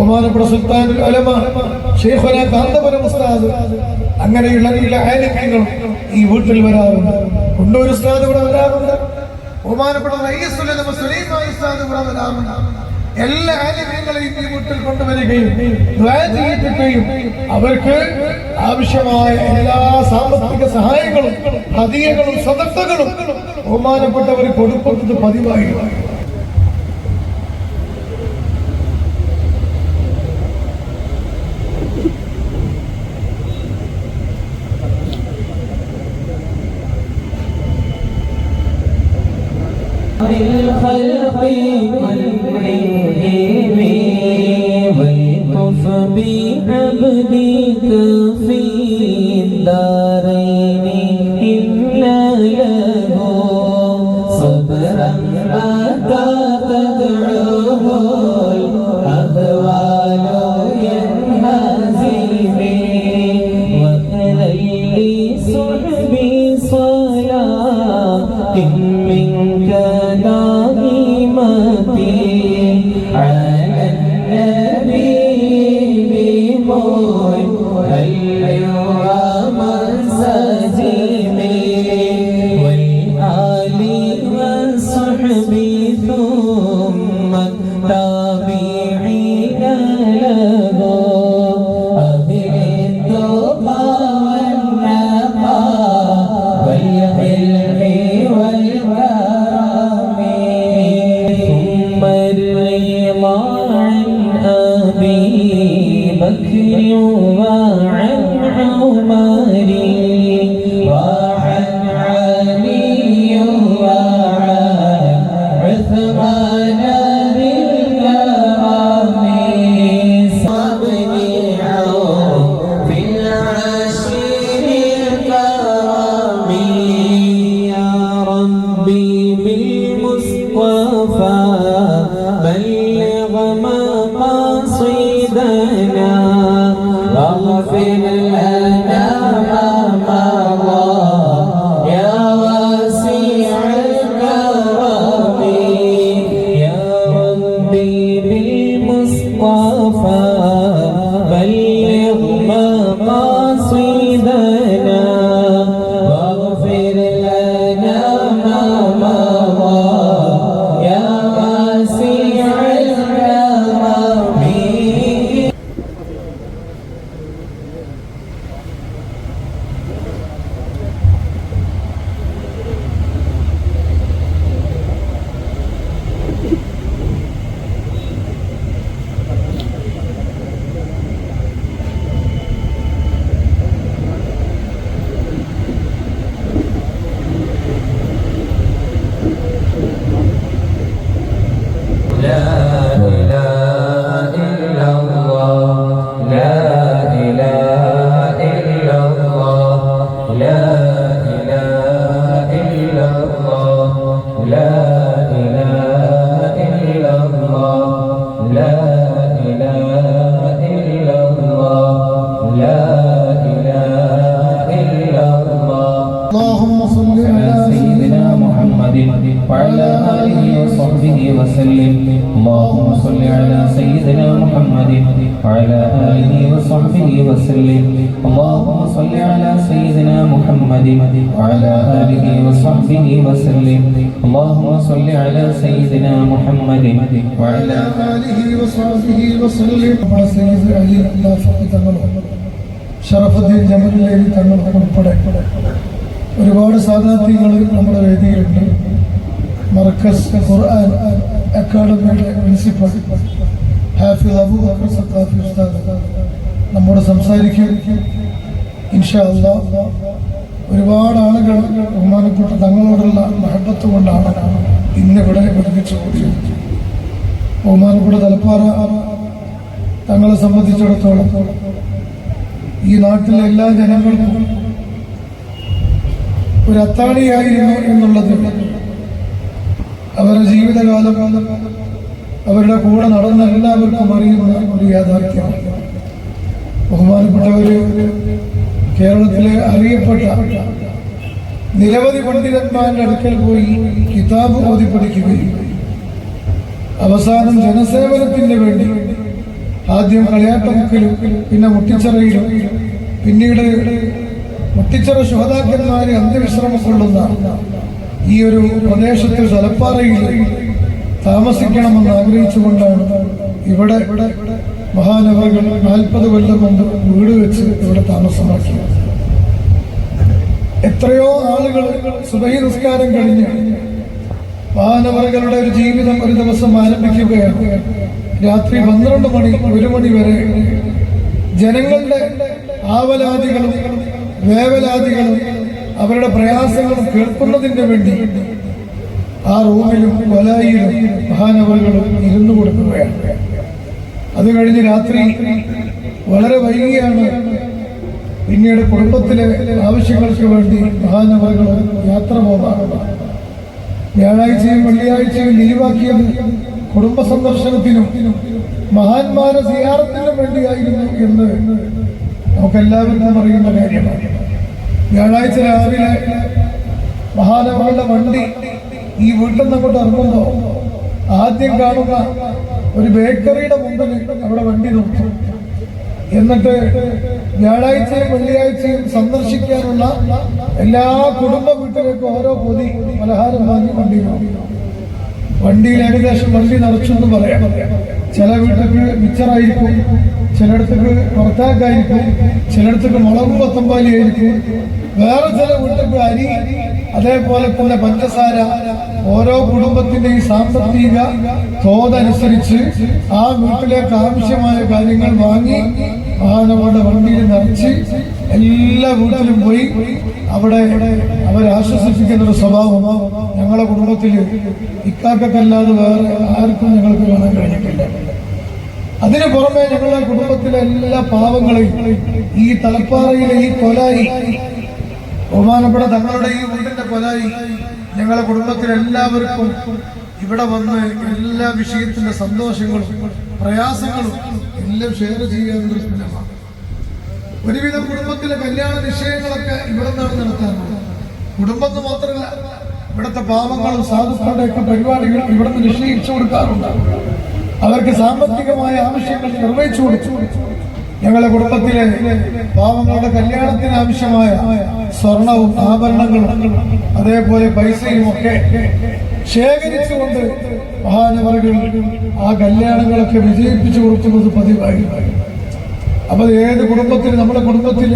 ബഹുമാനപ്പെട്ട സുൽത്താൻ ഉലമ ഷെയ്ഖുന കാന്തപുരം ഉസ്താദ്. അങ്ങനെയുള്ള എല്ലാ ആലിമ്യങ്ങളും ഈ വീട്ടിൽ വരാറുണ്ട്. കൊണ്ടൂർ ഉസ്താദ് ഇവിടെ വരാറുണ്ട്. ബഹുമാനപ്പെട്ട ഉസ്താദ് ഇവിടെ വരാറുണ്ട്. എല്ലാ ആലിമ്യങ്ങളെയും ഈ വീട്ടിൽ കൊണ്ടുവരികയും ചെയ്യിപ്പിക്കുകയും അവർക്ക് ആവശ്യമായ എല്ലാ സാമ്പത്തിക സഹായങ്ങളും ഹതിയകളും സദസ്സകളും ബഹുമാനപ്പെട്ടവർ കൊടുക്കുന്നത് പതിവായി. الخلق Yeah. صل على سيدنا محمد وعلى آله وصحبه وسلم اللهم صل على سيدنا محمد وعلى آله وصحبه وسلم اللهم صل على سيدنا محمد وعلى آله وصحبه وسلم നമ്മുടെ സയ്യിദ് അലി അല്ലാഫി തങ്ങളും ഷറഫുദ്ദീൻ ജമലുലേരി തങ്ങളും ഉൾപ്പെടെ ഒരുപാട് സാധാത്യങ്ങൾ നമ്മുടെ വേദിയിലുണ്ട് മർക്കസ് ഖുർആൻ അക്കാദമിയുടെ പ്രിൻസിപ്പൽ ഹാഫിദ് അബൂബക്കർ സത്താഫി ഉസ്താദ്. നമ്മോട് സംസാരിക്കും ഇൻഷാ അല്ല ഒരുപാട് ആളുകൾ ബഹുമാനപ്പെട്ട തങ്ങളോടുള്ള മഹബത്ത് കൊണ്ടാണ് ഇന്നിവിടെ ഒരുമിച്ച് കൂടിയത് ബഹുമാനപ്പെട്ട തലപ്പാറ തങ്ങളെ സംബന്ധിച്ചിടത്തോളം ഈ നാട്ടിലെ എല്ലാ ജനങ്ങൾക്കും ഒരു അത്താണിയായിരുന്നു എന്നുള്ളത് അവരുടെ ജീവിതകാലം അവരുടെ കൂടെ നടന്ന എല്ലാവർക്കും അറിയുന്ന ഒരു യാഥാർത്ഥ്യമാണ് ബഹുമാനപ്പെട്ടവര് കേരളത്തിലെ അറിയപ്പെട്ട നിരവധി പണ്ഡിതന്മാരുടെ അടുക്കൽ പോയി കിതാബ് ഓതി പഠിക്കുകയും അവസാനം ജനസേവനത്തിന് വേണ്ടി ആദ്യം കളിയാട്ടമുക്കിലും പിന്നെ മുട്ടിച്ചറയിലും പിന്നീട് മുട്ടിച്ചറ ശുഹതാക്കന്മാരെ അന്ത്യവിശ്രമം കൊള്ളുന്ന ഈ ഒരു പ്രദേശത്ത് തലപ്പാറയിൽ താമസിക്കണമെന്ന് ആഗ്രഹിച്ചുകൊണ്ടാണ് ഇവിടെ മഹാനവകൾ നാൽപ്പത് കൊല്ലം മുമ്പ് വീട് വെച്ച് ഇവിടെ താമസമാക്കിയത്. എത്രയോ ആളുകൾ സുബഹി നിസ്കാരം കഴിഞ്ഞ് മഹാനവറുകളുടെ ഒരു ജീവിതം ഒരു ദിവസം ആരംഭിക്കുകയാണ്. രാത്രി പന്ത്രണ്ട് മണി ഒരു മണി വരെ ജനങ്ങളുടെ ആവലാദികളും വേവലാദികളും അവരുടെ പ്രയാസങ്ങളും കേൾക്കുന്നതിന് വേണ്ടി ആ റൂമിലും വലായിലും മഹാനവറുകളും ഇരുന്നു കൊടുക്കുകയാണ്. അത് കഴിഞ്ഞ് രാത്രി വളരെ വൈകിയാണ് പിന്നീട് കുടുംബത്തിലെ ആവശ്യങ്ങൾക്ക് വേണ്ടി മഹാനവറുകൾ യാത്ര പോകാറുള്ളത്. വ്യാഴാഴ്ചയും വെള്ളിയാഴ്ചയും ലീവാക്കിയത് കുടുംബ സന്ദർശനത്തിനും മഹാന്മാരെ സിയാറത്തിനും വേണ്ടിയായിരുന്നു എന്ന് നമുക്കെല്ലാവർക്കും അറിയുന്ന കാര്യമാണ്. വ്യാഴാഴ്ച രാവിലെ മഹാനവരുടെ വണ്ടി ഈ വീട്ടിൽ നിന്ന് ഇറങ്ങുമ്പോൾ ആദ്യം കാണുന്ന ഒരു ബേക്കറിയുടെ മുമ്പിൽ അവിടെ വണ്ടി നിർത്തും എന്നിട്ട് വ്യാഴാഴ്ചയും വെള്ളിയാഴ്ചയും സന്ദർശിക്കാനുള്ള എല്ലാ കുടുംബ വീട്ടിലേക്കും ഓരോ പൊതി പലഹാരം വാങ്ങി വണ്ടി വണ്ടിയിൽ ഏകദേശം വണ്ടി നിറച്ചു എന്ന് പറയാം. ചില വീട്ടിലേക്ക് മിച്ചറായിരിക്കും ചിലയിടത്തേക്ക് പുറത്താക്കായിരിക്കും ചിലയിടത്തേക്ക് മുളകും പത്തമ്പാലി ആയിരിക്കും വേറെ ചില വീട്ടിൽ അരി അതേപോലെ തന്നെ പഞ്ചസാര ഓരോ കുടുംബത്തിന്റെയും സാമ്പത്തിക തോതനുസരിച്ച് ആ വീട്ടിലേക്ക് ആവശ്യമായ കാര്യങ്ങൾ വാങ്ങി നമ്മുടെ വണ്ടിയിൽ നിറച്ച് എല്ലാ വീട്ടിലും പോയി അവിടെ അവരെ ആശ്വസിപ്പിക്കുന്ന ഒരു സ്വഭാവം ഞങ്ങളെ കുടുംബത്തിൽ ഇക്കാക്കല്ലാതെ വേറെ ആർക്കും ഞങ്ങൾക്ക് കാണാൻ കഴിഞ്ഞിട്ടില്ല. അതിനു പുറമെ ഞങ്ങളുടെ കുടുംബത്തിലെ എല്ലാ പാവങ്ങളെയും ഈ തലപ്പാറയിലെ ഈ കൊലായി ബഹുമാനപ്പെട്ട തങ്ങളുടെ ഈ വീടിന്റെ പൊതായി ഞങ്ങളെ കുടുംബത്തിൽ എല്ലാവർക്കും ഇവിടെ വന്ന് എല്ലാ വിഷയത്തിന്റെ സന്തോഷങ്ങളും പ്രയാസങ്ങളും എല്ലാം ഷെയർ ചെയ്യാൻ ഒരു ഒരുവിധം കുടുംബത്തിലെ കല്യാണ നിശ്ചയങ്ങളൊക്കെ ഇവിടെ നിന്നാണ് നടത്താറുള്ളത്. കുടുംബം എന്ന് മാത്രമല്ല ഇവിടുത്തെ പാവങ്ങളും സാധുക്കളുടെ ഒക്കെ പരിപാടികൾ ഇവിടെ നിന്ന് നിശ്ചയിച്ചു കൊടുക്കാറുണ്ട്. അവർക്ക് സാമ്പത്തികമായ ആവശ്യങ്ങൾ നിർവഹിച്ചു കൊടുത്തു. ഞങ്ങളുടെ കുടുംബത്തിലെ പാവങ്ങളുടെ കല്യാണത്തിന് ആവശ്യമായ സ്വർണവും ആഭരണങ്ങളും അതേപോലെ പൈസയും ഒക്കെ ശേഖരിച്ചുകൊണ്ട് മഹാനവറുകൾ ആ കല്യാണങ്ങളൊക്കെ വിജയിപ്പിച്ചു കൊടുക്കുന്നത് പതിവായി. അപ്പൊ ഏത് കുടുംബത്തിൽ നമ്മുടെ കുടുംബത്തിൽ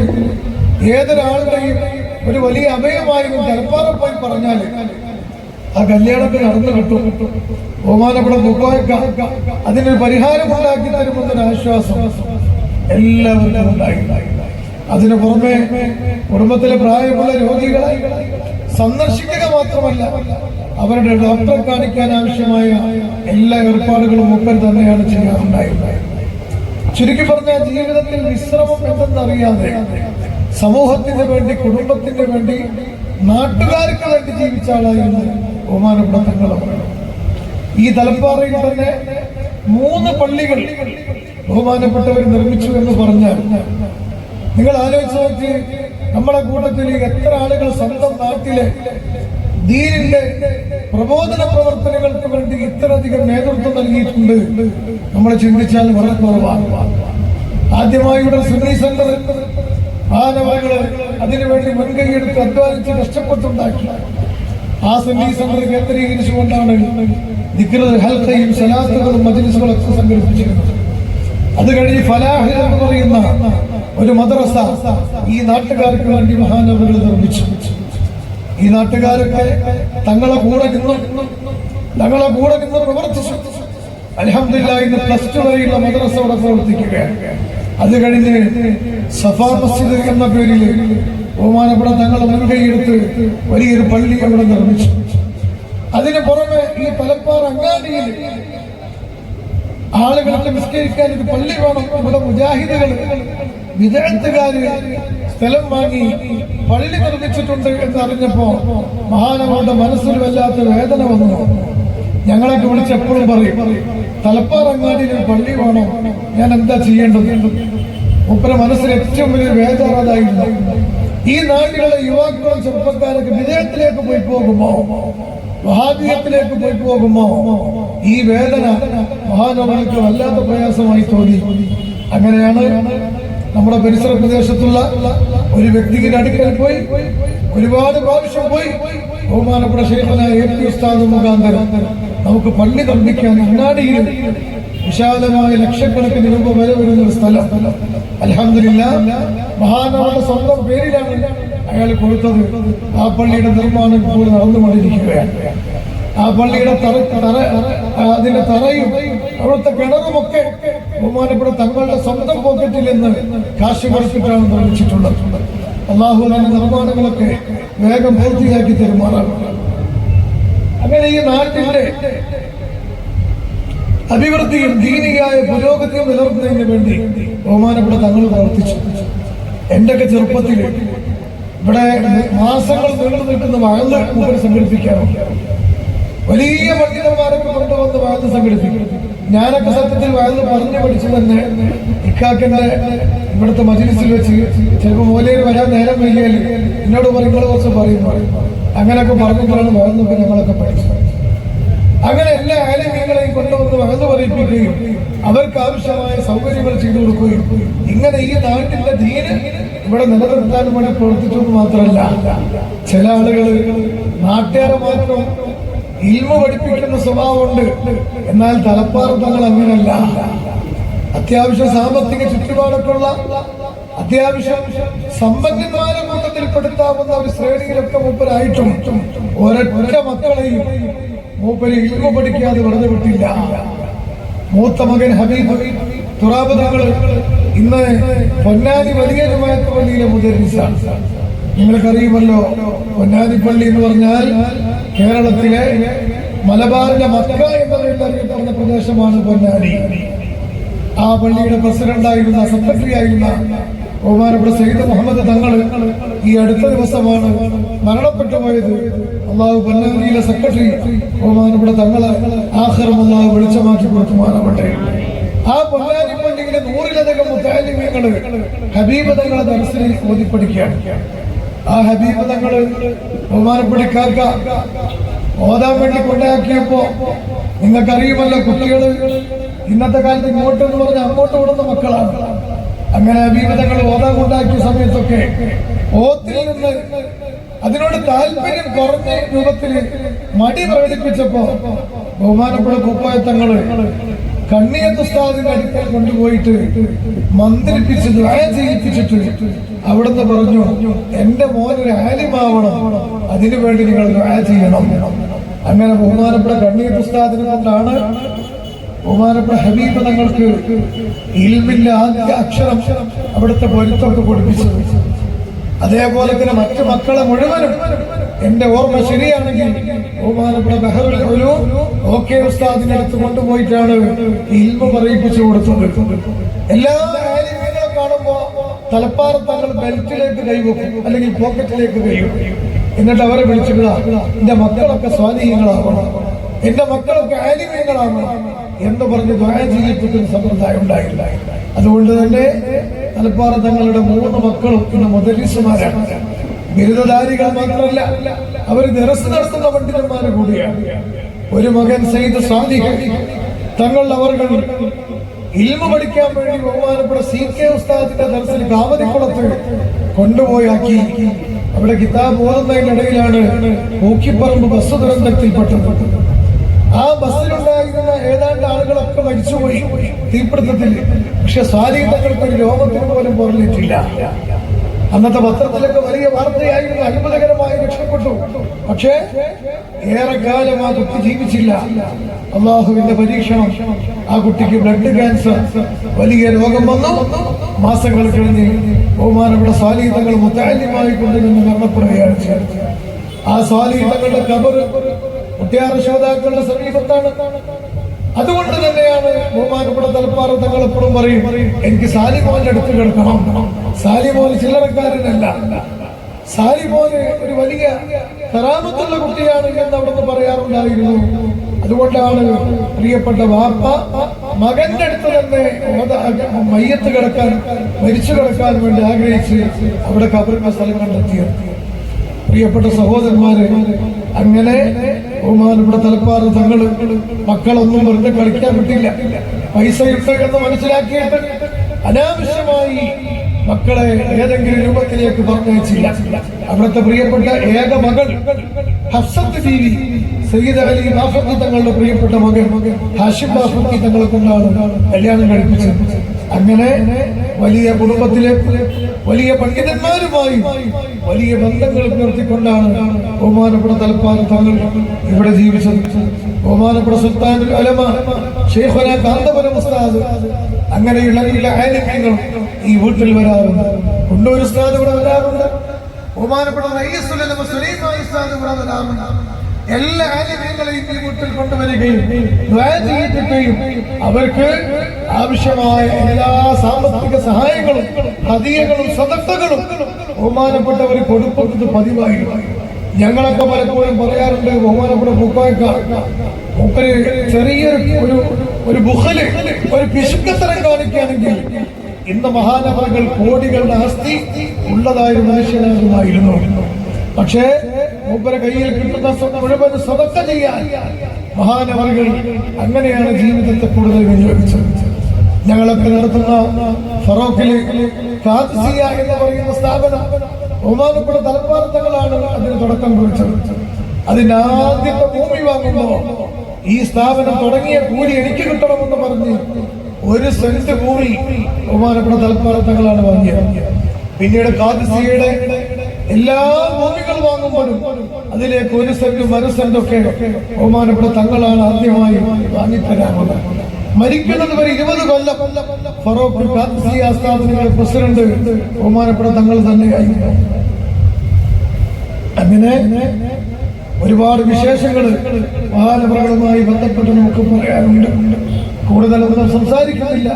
ഏതൊരാളുടെയും ഒരു വലിയ അഭയമായിരുന്നു തലപ്പാറ പോയി പറഞ്ഞാൽ ആ കല്യാണത്തിൽ നടന്നു കിട്ടും. ബഹുമാനപ്പെട്ട അതിനൊരു പരിഹാരം ഉണ്ടാക്കി തരുമെന്നൊരു ആശ്വാസം എല്ലാവർക്കും ഉണ്ടായി. അതിനു പുറമെ കുടുംബത്തിലെ പ്രായമുള്ള രോഗികളെ സന്ദർശിക്കുക മാത്രമല്ല അവരുടെ ഡോക്ടറെ കാണിക്കാൻ ആവശ്യമായ എല്ലാ ഏർപ്പാടുകളും മുപ്പൻ തന്നെയാണ് ചെയ്യാറുണ്ടായിരുന്നത് ചുരുക്കി പറഞ്ഞ ജീവിതത്തിൽ വിശ്രമം എന്തെന്നറിയാതെ സമൂഹത്തിന് വേണ്ടി കുടുംബത്തിന് വേണ്ടി നാട്ടുകാർക്ക് വേണ്ടി ജീവിച്ച ആളായിരുന്നു ബഹുമാനപ്പെട്ട ഈ തലപ്പാറയിൽ തന്നെ മൂന്ന് പള്ളികൾ ബഹുമാനപ്പെട്ടവർ നിർമ്മിച്ചു എന്ന് പറഞ്ഞാൽ നിങ്ങൾ ആലോചിച്ച് നോക്കി നമ്മുടെ കൂട്ടത്തിൽ എത്ര ആളുകൾ സ്വന്തം നാട്ടിലെ ദീനിന്റെ പ്രബോധന പ്രവർത്തനങ്ങൾക്ക് വേണ്ടി ഇത്രയധികം നേതൃത്വം നൽകിയിട്ടുണ്ട്. നമ്മൾ ചിന്തിച്ചാൽ വളരെ കുറവാണ്. ആദ്യമായി ഇവിടെ സുന്നി സെന്റർ ആനവകൾ അതിനുവേണ്ടി മുൻകൈയെടുത്ത് അധ്വാനിച്ച് കഷ്ടപ്പെട്ടുണ്ടാക്കി. ആ സുന്നി സെന്റർ കേന്ദ്രീകരിച്ചുകൊണ്ടാണ് ദിക്റ് ഹൽക്കയും സലാത്തുകളും മജ്ലിസുകളും ഒക്കെ സംഘടിപ്പിച്ചിരുന്നത്. അത് കഴിഞ്ഞ് ഫലാഹ് എന്ന് പറയുന്ന ഒരു മദ്രസ ഈ നാട്ടുകാർക്ക് വേണ്ടി മഹാനവകൾ നിർമ്മിച്ചു. ഈ നാട്ടുകാരൊക്കെ തങ്ങളെ കൂടെ നിന്ന് തങ്ങളെ കൂടെ നിന്ന് പ്രവർത്തിച്ചു. അലഹമില്ല ഇന്ന് പ്ലസ് ടു വരെയുള്ള മദ്രസ അവിടെ പ്രവർത്തിക്കുകയാണ്. അത് കഴിഞ്ഞ് സഫാ മസ്ജിദ് എന്ന പേരിൽ ബഹുമാനപ്പെടാൻ തങ്ങളെ മുൻകൈയെടുത്ത് വലിയൊരു പള്ളി അവിടെ നിർമ്മിച്ചു. അതിന് പുറമെ ഈ പലപ്പാറ അങ്ങാടിയിൽ ആളുകൾക്ക് നിസ്കരിക്കാൻ ഒരു പള്ളി വേണം. ഇവിടെ മുജാഹിദുകൾ വിദഗ്ധകാര് സ്ഥലം വാങ്ങി പള്ളി നിർമ്മിച്ചിട്ടുണ്ട് എന്ന് അറിഞ്ഞപ്പോ മഹാനവരുടെ മനസ്സിൽ വല്ലാത്ത വേദന വന്നു. ഞങ്ങളൊക്കെ വിളിച്ച് എപ്പോഴും പറയും തലപ്പാറങ്ങാടിയിൽ പള്ളി വേണം ഞാൻ എന്താ ചെയ്യേണ്ടത്? മുപ്പര മനസ്സിൽ ഏറ്റവും വലിയ വേദനാതായിരുന്നു ഈ നാട്ടിലുള്ള യുവാക്കളും ചെറുപ്പക്കാരൊക്കെ വിജയത്തിലേക്ക് പോയി പോകുമ്പോ വഹാബിയത്തിലേക്ക് പോയി പോകുമ്പോ ഈ വേദന മഹാനവർക്ക് വല്ലാത്ത പ്രയാസമായി തോന്നി. അങ്ങനെയാണ് നമ്മുടെ പരിസര പ്രദേശത്തുള്ള ഒരു വ്യക്തിയുടെ അടുക്കൽ പോയി ഒരുപാട് പ്രാവശ്യം പോയി ബഹുമാനപ്പെട്ട ശേഖരനായ എ പി ഉസ്താദ് മുഖാന്തരം. നമുക്ക് പള്ളി നിർമ്മിക്കാൻ അങ്ങാടിയിൽ വിശാലമായ ലക്ഷക്കണക്കിന് രൂപ വില വരുന്ന ഒരു സ്ഥലം. അലഹമില്ല മഹാനവരുടെ സ്വന്തം പേരിലാണ് അയാൾ കൊടുത്തത് ആ പള്ളിയുടെ നിർമ്മാണം ഇപ്പോൾ നടന്നുകൊണ്ടിരിക്കുകയാണ് ആ പള്ളിയുടെ തറ തറ അതിന്റെ തറയും അവിടുത്തെ കിണറുമൊക്കെ ബഹുമാനപ്പെട്ട തങ്ങളുടെ സ്വന്തം പോക്കറ്റിൽ നിന്ന് കാശ് കൊടുത്തിട്ടാണ് നിർമ്മിച്ചിട്ടുള്ളത്. അള്ളാഹു അതിന്റെ നിർമ്മാണങ്ങളൊക്കെ വേഗം പൂർത്തിയാക്കി തരുമാറാകും അങ്ങനെ ഈ നാട്ടിന്റെ അഭിവൃദ്ധിയും ദീനികായ പുരോഗതിയും നിലനിർത്തുന്നതിന് വേണ്ടി ബഹുമാനപ്പെട്ട തങ്ങൾ പ്രവർത്തിച്ചു. എന്റെയൊക്കെ ചെറുപ്പത്തിൽ ഇവിടെ മാസങ്ങൾ നീണ്ടു നിൽക്കുന്ന വഴന്ന് മുമ്പിൽ സംഘടിപ്പിക്കാറുണ്ട്. വലിയ പണ്ഡിതന്മാരൊക്കെ കൊണ്ടുവന്ന് വഴന്ന് സംഘടിപ്പിക്കും. ഞാനൊക്കെ സത്യത്തിൽ വഴന്ന് പറഞ്ഞു പഠിച്ചു തന്നെ ഇക്കാക്കന്റെ ഇവിടുത്തെ മജിലിസിൽ വെച്ച് ചിലപ്പോൾ മൂലയിൽ വരാൻ നേരം വൈകിയാൽ എന്നോട് പറയുമ്പോൾ കുറച്ച് പറയും. അങ്ങനെയൊക്കെ പറഞ്ഞിട്ടാണ് വഴന്നൊക്കെ ഞങ്ങളൊക്കെ പഠിച്ചത്. അങ്ങനെ എല്ലാ ആലയങ്ങളെയും കൊണ്ടുവന്ന് വകന്നു പറയിപ്പിക്കുകയും അവർക്ക് ആവശ്യമായ സൗകര്യങ്ങൾ ചെയ്തു കൊടുക്കുകയും ഇങ്ങനെ ഈ നാട്ടിന്റെ ദീന് ഇവിടെ നിലനിർത്താൻ വേണ്ടി പ്രവർത്തിച്ചെന്ന് മാത്രമല്ല ചില ആളുകൾ നാട്ടുകാരെ മാത്രം ഇൽമ പഠിപ്പിക്കുന്ന സ്വഭാവമുണ്ട്. എന്നാൽ തലപ്പാറ തങ്ങൾ അങ്ങനല്ല അത്യാവശ്യം സാമ്പത്തിക ചുറ്റുപാടൊക്കെയുള്ള അത്യാവശ്യം സമ്പന്നന്മാരെ കൂട്ടത്തിൽപ്പെടുത്താവുന്ന ഒരു ശ്രേണിയിലൊക്കെ മൂപ്പരായിട്ടും ഒരൊറ്റ മക്കളെയും മൂപ്പര് ഇൽമ പഠിക്കാതെ വെറുതെ വിട്ടില്ല. മൂത്ത മകൻ ഹബീബ് തുറാബ് തങ്ങൾ ഇന്ന് പൊന്നാനി വലിയ പള്ളിയിലെ മുദരിസാണ് നിങ്ങൾക്കറിയുമല്ലോ പൊന്നാനി പള്ളി എന്ന് പറഞ്ഞാൽ കേരളത്തിലെ മലബാറിന്റെ മക്ക എന്ന പേരിൽ അറിയപ്പെടുന്ന പ്രദേശമാണ് പൊന്നാനി. ആ പള്ളിയുടെ പ്രസിഡന്റായിരുന്ന സെക്രട്ടറി ആയിരുന്ന ബഹുമാനപ്പെട്ട സയ്യിദ് മുഹമ്മദ് തങ്ങൾ ഈ അടുത്ത ദിവസമാണ് മരണപ്പെട്ടു പോയത്. അള്ളാഹു പൊന്നാനിയിലെ സെക്രട്ടറി ബഹുമാനപ്പെട്ട തങ്ങളെ ആഹ്റം അള്ളാഹു വെളിച്ചമാക്കി കൊടുക്കുമാറാവട്ടെ. ആ പൊന്നാനി പള്ളിയിലെ നൂറിലധികം മുത്താലിമ്യങ്ങൾ ഹബീബ് തങ്ങളെ ദർശനം ഓതിപ്പടിക്കുകയാണ് ആ ഹബീബ് തങ്ങൾ ബഹുമാനപ്പെട്ട കാക്ക ഓതാൻ വേണ്ടി കൊണ്ടാക്കിയപ്പോ നിങ്ങൾക്കറിയുമല്ലോ കുട്ടികൾ ഇന്നത്തെ കാലത്ത് ഇങ്ങോട്ട് എന്ന് പറഞ്ഞാൽ അങ്ങോട്ട് ഓടുന്ന മക്കളാണ്. അങ്ങനെ ഹബീബതങ്ങൾ ഓതാൻ കൊണ്ടാക്കിയ സമയത്തൊക്കെ ഓത്തിൽ നിന്ന് അതിനോട് താല്പര്യം കുറഞ്ഞ രൂപത്തിൽ മടി പ്രകടിപ്പിച്ചപ്പോ ബഹുമാനപ്പെട്ട കുപ്പായത്തങ്ങൾ കണ്ണിയത്ത് ഉസ്താദിന്റെ അടുക്കൽ കൊണ്ടുപോയിട്ട് മന്ത്രിപ്പിച്ച് ദ്വാര ചെയ്യിപ്പിച്ചിട്ട് അവിടുന്ന് പറഞ്ഞു എന്റെ മോൻ ഒരു ആലിമാവണം. അതിനു വേണ്ടി നിങ്ങൾ ദ്വാര ചെയ്യണം. അങ്ങനെ ബഹുമാനപ്പെട്ട കണ്ണീർ ഉസ്താദിനെ കൊണ്ടാണ് ബഹുമാനപ്പെട്ട ഹബീബ് തങ്ങൾക്ക് ഇൽമില്ല ആദ്യ അക്ഷരം അവിടുത്തെ പൊരുത്തൊക്കെ പഠിപ്പിച്ചത് അതേപോലെ തന്നെ മറ്റു മക്കളെ മുഴുവനും എന്റെ ഓർമ്മ ശരിയാണെങ്കിൽ ബഹുമാനപ്പെട്ട ബഹറുൽ ഓക്കെ ഉസ്താദിന്റെ അടുത്ത് കൊണ്ടുപോയിട്ടാണ് ഇൽമ പറയിപ്പിച്ചു കൊടുത്തത്. എല്ലാ കാണുമ്പോ തലപ്പാറ തങ്ങൾ ബെൽറ്റിലേക്ക് കൈവെക്കും അല്ലെങ്കിൽ പോക്കറ്റിലേക്ക് കൈവെക്കും. എന്നിട്ട് അവരെ വിളിച്ചിട്ടുള്ള എന്റെ മക്കളൊക്കെ സ്വാധീനങ്ങളാവണം എന്റെ മക്കളൊക്കെ ആലിമീങ്ങളാവണം എന്ന് പറഞ്ഞ് ദ്വാര ചെയ്യിപ്പിക്കുന്ന സമ്പ്രദായം ഉണ്ടായില്ല. അതുകൊണ്ട് തന്നെ തലപ്പാറ തങ്ങളുടെ മൂന്ന് മക്കളും ഇന്ന് മുദരിസുമാരാണ്. ബിരുദധാരികൾ മാത്രമല്ല അവർ നിരസ് നടത്തുന്ന പണ്ഡിതന്മാർ കൂടിയാണ്. ഒരു മകൻ സയ്യിദ് സാദിഖ് തങ്ങൾ അവർ ഇൽമ പഠിക്കാൻ വേണ്ടി ബഹുമാനപ്പെട്ട സി കെ ഉസ്താദിന്റെ ദർശനം കാവതിക്കുളത്ത് കൊണ്ടുപോയാക്കി. അവിടെ കിതാബ് ഓതുന്നതിനിടയിലാണ് മൂക്കിപ്പറമ്പ് ബസ് ദുരന്തത്തിൽപ്പെട്ടത്. ആ ബസ്സിലുണ്ടായിരുന്ന ഏതാണ്ട് ആളുകളൊക്കെ മരിച്ചുപോയി തീപിടുത്തത്തിൽ. പക്ഷെ സ്വാധീനങ്ങൾക്ക് ഒരു രോഗത്തിന് പോലും പുറലിട്ടില്ല അന്നത്തെ പത്രത്തിലൊക്കെ വലിയ വാർത്തയായിരുന്നു. അത്ഭുതകരമായി രക്ഷപ്പെട്ടു. പക്ഷേ ഏറെക്കാലം ആ കുട്ടി ജീവിച്ചില്ല. അള്ളാഹുവിന്റെ പരീക്ഷണം. ആ കുട്ടിക്ക് ബ്ലഡ് ക്യാൻസർ. വലിയ രോഗം വന്നു. മാസങ്ങൾ കഴിഞ്ഞ് ബഹുമാനപ്പെട്ട സ്വാധീനങ്ങൾ മുത്താലിമായി കൊണ്ടുവന്ന് മരണപ്പെടുകയാണ് ചേർത്ത് ആ സ്വാധീനങ്ങളുടെ കബർ മുത്യാർ ശ്രോതാക്കളുടെ സമീപത്താണ്. അതുകൊണ്ട് തന്നെയാണ് ബഹുമാനപ്പെട്ട തലപ്പാറ തങ്ങൾ എപ്പോഴും പറയും എനിക്ക് സാലിമോന്റെ അടുത്ത് കിടക്കണം. സാലിമോൻ ചില്ലറക്കാരനല്ല. സാലിമോന് ഒരു വലിയ കറാമത്തുള്ള കുട്ടിയാണ് എന്ന് അവിടുന്ന് പറയാറുണ്ടായിരുന്നു. അതുകൊണ്ടാണ് പ്രിയപ്പെട്ട വാപ്പ മകന്റെ അടുത്ത് തന്നെ മയ്യത്ത് കിടക്കാൻ മരിച്ചു കിടക്കാൻ വേണ്ടി ആഗ്രഹിച്ച് അവിടെ കബറിന്റെ സ്ഥലം കണ്ടെത്തിയത്. പ്രിയപ്പെട്ട സഹോദരന്മാരെ അങ്ങനെ ബഹുമാനപ്പെട്ട തലപ്പാറ് തങ്ങൾ മക്കളൊന്നും വെറുതെ കളിക്കാൻ വിട്ടില്ല. പൈസ ഇട്ടെന്ന് മനസ്സിലാക്കിയിട്ട് അനാവശ്യമായി മക്കളെ ഏതെങ്കിലും രൂപത്തിലേക്ക് പറഞ്ഞയച്ചില്ല. അവിടുത്തെ പ്രിയപ്പെട്ട ഏക മകൾ ഹഫ്സത്ത് ബീവി സയ്യിദ് അലി ബാഫത്തി തങ്ങളുടെ പ്രിയപ്പെട്ട മകൻ ഹാഷിം ബാഫത്തി തങ്ങളെ കൊണ്ടാണ് കല്യാണം കഴിപ്പിച്ചത്. അങ്ങനെ വലിയ കുടുംബത്തിലെ വലിയ പണ്ഡിതന്മാരുമായി വലിയ ബന്ധങ്ങൾ പുലർത്തിക്കൊണ്ടാണ് ബഹുമാനപ്പെട്ട തലപ്പാൽ തങ്ങൾ ഇവിടെ ജീവിച്ചത്. ബഹുമാനപ്പെട്ട സുൽത്താൻ അലമ ഷെയ്ഖുന കാന്തപുരം ഉസ്താദ് അങ്ങനെയുള്ള ചില ആലിമ്യങ്ങളും ഈ വീട്ടിൽ വരാറുണ്ട്. കൊണ്ടൊരു ഉസ്താദ് ഇവിടെ വരാറുണ്ട്. ബഹുമാനപ്പെട്ട റയീസുലമ സുലൈമാൻ ഉസ്താദ് ഇവിടെ വരാറുണ്ട്. എല്ലാ കാര്യങ്ങളെയും ഈ വീട്ടിൽ കൊണ്ടുവരികയും ചെയ്യിപ്പിക്കുകയും അവർക്ക് ആവശ്യമായ എല്ലാ സാമ്പത്തിക സഹായങ്ങളും ഹതിയകളും സദസ്സകളും ബഹുമാനപ്പെട്ടവർ കൊടുക്കുന്നത് പതിവായി. ഞങ്ങളൊക്കെ പലപ്പോഴും പറയാറുണ്ട് ബഹുമാനപ്പെട്ട പൂക്കായ്ക്കാർ മൂപ്പര് ചെറിയൊരു ഒരു ഒരു ബുഹൽ ഒരു പിശുക്കത്തരം കാണിക്കുകയാണെങ്കിൽ ഇന്ന് മഹാനവറുകൾ കോടികളുടെ ആസ്തി ഉള്ളതായ മനുഷ്യനാകുമായിരുന്നു പക്ഷേ മൂപ്പരെ കയ്യിൽ കിട്ടുന്ന മുഴുവൻ സ്വതക്ക ചെയ്യാൻ മഹാനവറുകൾ അങ്ങനെയാണ് ജീവിതത്തെ കൂടുതൽ വിനിയോഗിച്ചത്. ഞങ്ങളൊക്കെ നടത്തുന്ന ഫറോഖിലെ എന്ന് പറയുന്ന സ്ഥാപനം ബഹുമാനപ്പെട്ട തലപ്പാർത്തങ്ങളാണ് അതിന് തുടക്കം കുറിച്ചത്. അതിന്റെ ആദ്യത്തെ ഭൂമി വാങ്ങുമ്പോ ഈ സ്ഥാപനം തുടങ്ങിയ കൂലി എനിക്ക് കിട്ടണമെന്ന് പറഞ്ഞ് ഒരു സെന്റ് ഭൂമി ബഹുമാനപ്പെട്ട തലപ്പാർത്തങ്ങളാണ് വാങ്ങിയത്. പിന്നീട് കാദ്സിയയുടെ എല്ലാ ഭൂമികൾ വാങ്ങുമ്പോഴും അതിലേക്ക് ഒരു സെന്റ് മരു സെന്റൊക്കെ ബഹുമാനപ്പെട്ട തങ്ങളാണ് ആദ്യമായി വാങ്ങിത്തരാമത് മരിക്കുന്നത് വരെ ഇരുപത് കൊല്ലം ഫറോക്ക് കാദ്സിയ സ്ഥാപനങ്ങളുടെ പ്രസിഡന്റ് ബഹുമാനപ്പെട്ട തങ്ങൾ തന്നെയായിരുന്നു അങ്ങനെ ഒരുപാട് വിശേഷങ്ങൾ മഹാനവറുകളുമായി ബന്ധപ്പെട്ട് നമുക്ക് പറയാനുണ്ട്. കൂടുതലൊന്നും സംസാരിക്കുന്നില്ല.